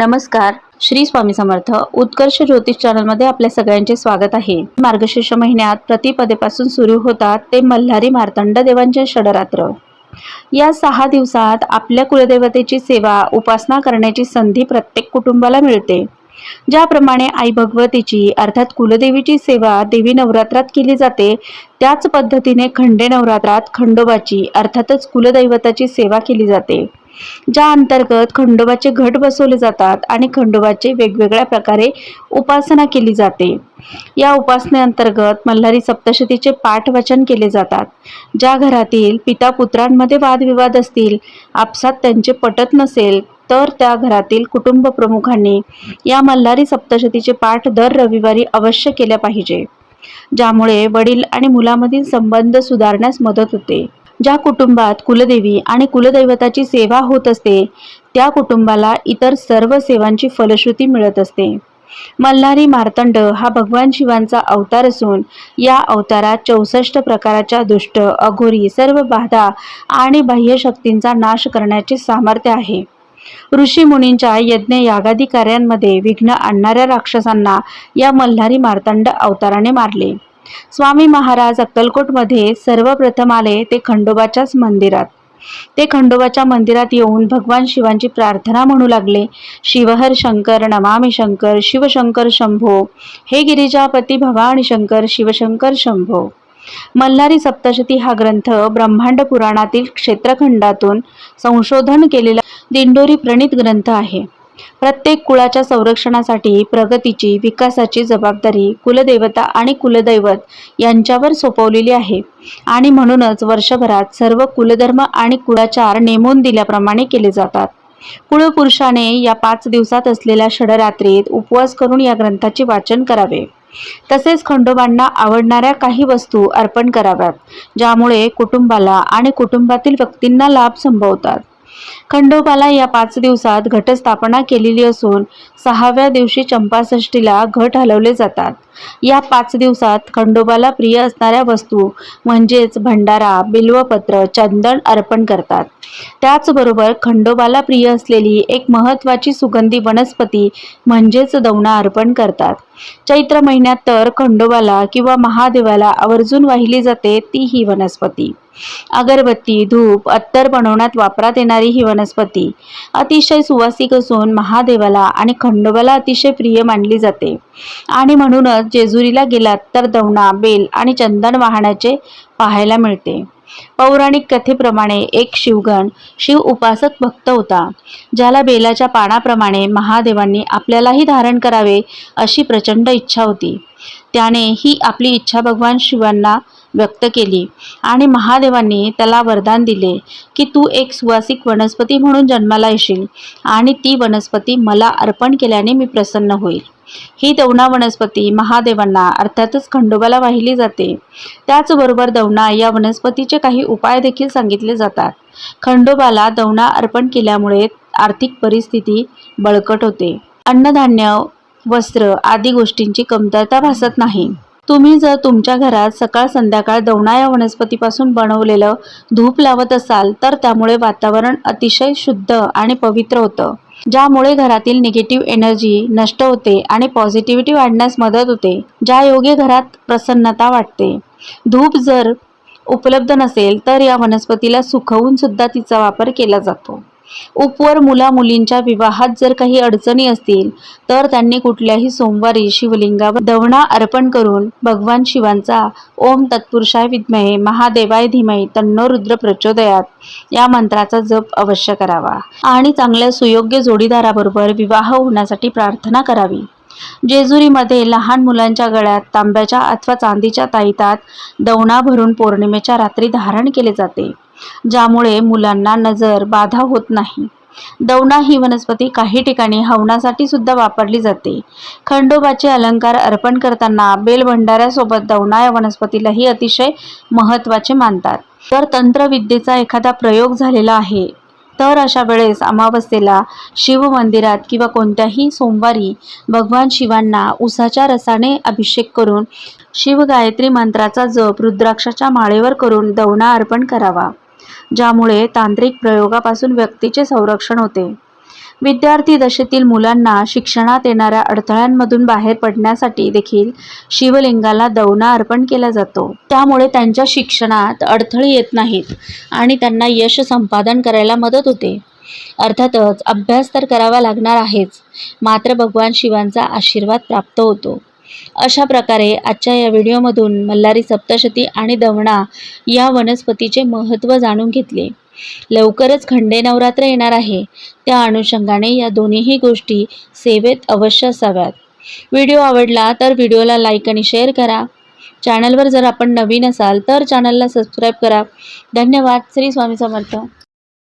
नमस्कार. श्री स्वामी समर्थ उत्कर्ष ज्योतिष चॅनलमध्ये आपल्या सगळ्यांचे स्वागत आहे. मार्गशीर्ष महिन्यात प्रतिपदेपासून सुरू होतात ते मल्हारी मार्तंड देवांचे षडरात्र. या सहा दिवसात आपल्या कुलदेवतेची सेवा उपासना करण्याची संधी प्रत्येक कुटुंबाला मिळते. ज्याप्रमाणे आई भगवतीची अर्थात कुलदेवीची सेवा देवी नवरात्रात केली जाते त्याच पद्धतीने खंडे नवरात्रात खंडोबाची अर्थातच कुलदैवताची सेवा केली जाते. ज्या अंतर्गत खंडोबाचे घट बसवले जातात आणि खंडोबाचे वेगवेगळ्या प्रकारे उपासना केली जाते. या उपासनेअंतर्गत मल्हारी सप्तशतीचे पाठ वचन केले जातात. ज्या घरातील पिता पुत्रांमध्ये वादविवाद असतील आपसात त्यांचे पटत नसेल तर त्या घरातील कुटुंब प्रमुखांनी या मल्हारी सप्तशतीचे पाठ दर रविवारी अवश्य केल्या पाहिजे ज्यामुळे वडील आणि मुलामधील संबंध सुधारण्यास मदत होते. ज्या कुटुंबात कुलदेवी आणि कुलदैवताची सेवा होत असते त्या कुटुंबाला इतर सर्व सेवांची फलश्रुती मिळत असते. मल्हारी मार्तंड हा भगवान शिवांचा अवतार असून या अवतारात चौसष्ट प्रकाराच्या दुष्ट अघोरी सर्व बाधा आणि बाह्य शक्तींचा नाश करण्याचे सामर्थ्य आहे. ऋषी मुनींच्या यज्ञ यागादी कार्यांमध्ये विघ्न आणणाऱ्या राक्षसांना या मल्हारी मार्तंड अवताराने मारले. स्वामी महाराज अक्कलकोटमध्ये सर्वप्रथम आले ते खंडोबाच्याच मंदिरात. ते खंडोबाच्या मंदिरात येऊन भगवान शिवांची प्रार्थना म्हणू लागले. शिवहर शंकर नमामि शंकर शिवशंकर शंभो हे गिरिजापती भवानी शंकर शिवशंकर शंभो. मल्हारी सप्तशती हा ग्रंथ ब्रह्मांड पुराणातील क्षेत्रखंडातून संशोधन केलेला दिंडोरी प्रणित ग्रंथ आहे. प्रत्येक कुळाच्या संरक्षणासाठी प्रगतीची विकासाची जबाबदारी कुलदेवता आणि कुलदैवत यांच्यावर सोपवलेली आहे. आणि म्हणूनच वर्षभरात सर्व कुलधर्म आणि कुळाचार नेमून दिल्याप्रमाणे केले जातात. कुळपुरुषाने या पाच दिवसात असलेल्या षडरात्रीत उपवास करून या ग्रंथाचे वाचन करावे. तसेच खंडोबांना आवडणाऱ्या काही वस्तू अर्पण कराव्यात ज्यामुळे कुटुंबाला आणि कुटुंबातील व्यक्तींना लाभ संभवतात. खंडोबाला या पाच दिवसात घटस्थापना केलेली असून सहाव्या दिवशी चंपाषष्ठीला घट हलवले जातात. या पाच दिवसात खंडोबाला प्रिय असणाऱ्या वस्तू म्हणजेच भंडारा बिल्वपत्र चंदन अर्पण करतात. त्याचबरोबर खंडोबाला प्रिय असलेली एक महत्त्वाची सुगंधी वनस्पती म्हणजेच दवणा अर्पण करतात. चैत्र महिन्यात तर खंडोबाला किंवा महादेवाला आवर्जून वाहिली जाते ती ही वनस्पती. अगरबत्ती धूप अत्तर बनवण्यात वापरात येणारी ही वनस्पती अतिशय सुवासिक असून महादेवाला आणि खंडोबाला अतिशय प्रिय मानली जाते. आणि म्हणूनच जेजुरीला गेलात तर दवणा बेल आणि चंदन वाहण्याचे पाहायला मिळते. पौराणिक कथेप्रमाणे एक शिवगण शिव उपासक भक्त होता ज्याला बेलाच्या पानाप्रमाणे महादेवांनी आपल्यालाही धारण करावे अशी प्रचंड इच्छा होती. त्याने ही आपली इच्छा भगवान शिवांना व्यक्त केली आणि महादेवांनी त्याला वरदान दिले की तू एक सुवासिक वनस्पती म्हणून जन्माला येशील आणि ती वनस्पती मला अर्पण केल्याने मी प्रसन्न होईल. ही दवणा वनस्पती महादेवांना अर्थातच खंडोबाला वाहिली जाते. त्याचबरोबर दवणा या वनस्पतीचे काही उपाय देखील सांगितले जातात. खंडोबाला दवना अर्पण केल्यामुळे आर्थिक परिस्थिती बळकट होते. अन्नधान्य वस्त्र आदी गोष्टींची कमतरता भासत नाही. तुम्ही जर तुमच्या घरात सकाळ संध्याकाळ दवणा या वनस्पतीपासून बनवलेलं धूप लावत असाल तर त्यामुळे वातावरण अतिशय शुद्ध आणि पवित्र होतं. ज्यामुळे घरातील निगेटिव्ह एनर्जी नष्ट होते आणि पॉझिटिव्हिटी वाढण्यास मदत होते ज्या योगे घरात प्रसन्नता वाटते. धूप जर उपलब्ध नसेल तर या वनस्पतीला सुकवून सुद्धा तिचा वापर केला जातो. उपवर मुला मुलींच्या विवाहात जर काही अडचणी असतील तर त्यांनी कुठल्याही सोमवारी शिवलिंगावर दवणा अर्पण करून भगवान शिवांचा ओम तत्पुरुषाय विद्महे महादेवाय धीमहे तन्नो रुद्र प्रचोदयात. या मंत्राचा जप अवश्य करावा. आणि चांगल्या सुयोग्य जोडीदाराबरोबर विवाह होण्यासाठी प्रार्थना करावी. जेजुरीमध्ये लहान मुलांच्या गळ्यात तांब्याच्या अथवा चांदीच्या ताईतात दवणा भरून पौर्णिमेच्या रात्री धारण केले जाते. ज्यामुळे मुलांना नजर बाधा होत नाही. दवणा ही वनस्पती काही ठिकाणी हवनासाठी सुद्धा वापरली जाते. खंडोबाचे अलंकार अर्पण करताना बेलभंडाऱ्यासोबत दवणा या वनस्पतीलाही अतिशय महत्त्वाचे मानतात. तर तंत्रविद्येचा एखादा प्रयोग झालेला आहे. तर अशा वेळेस अमावस्येला शिव मंदिरात किंवा कोणत्याही सोमवारी भगवान शिवांना उसाच्या रसाने अभिषेक करून शिवगायत्री मंत्राचा जप रुद्राक्षाच्या माळेवर करून दवणा अर्पण करावा. ज्यामुळे तांत्रिक प्रयोगापासून व्यक्तीचे संरक्षण होते. विद्यार्थी दशेतील मुलांना शिक्षणात येणाऱ्या अडथळ्यांमधून बाहेर पडण्यासाठी देखील शिवलिंगाला दवना अर्पण केला जातो. त्यामुळे त्यांच्या शिक्षणात अडथळे येत नाहीत आणि त्यांना यश संपादन करायला मदत होते. अर्थातच अभ्यास तर करावा लागणार आहेच. मात्र भगवान शिवांचा आशीर्वाद प्राप्त होतो. अशा प्रकारे आजच्या या व्हिडिओमधून मल्हारी सप्तशती आणि दवणा या वनस्पतीचे महत्त्व जाणून घेतले. लवकरच खंडे नवरात्र येणार आहे. त्या अनुषंगाने या दोन्हीही गोष्टी सेवेत अवश्य असाव्यात. व्हिडिओ आवडला तर व्हिडिओला लाईक आणि शेअर करा. चॅनलवर जर आपण नवीन असाल तर चॅनलला सबस्क्राईब करा. धन्यवाद. श्री स्वामी समर्थ.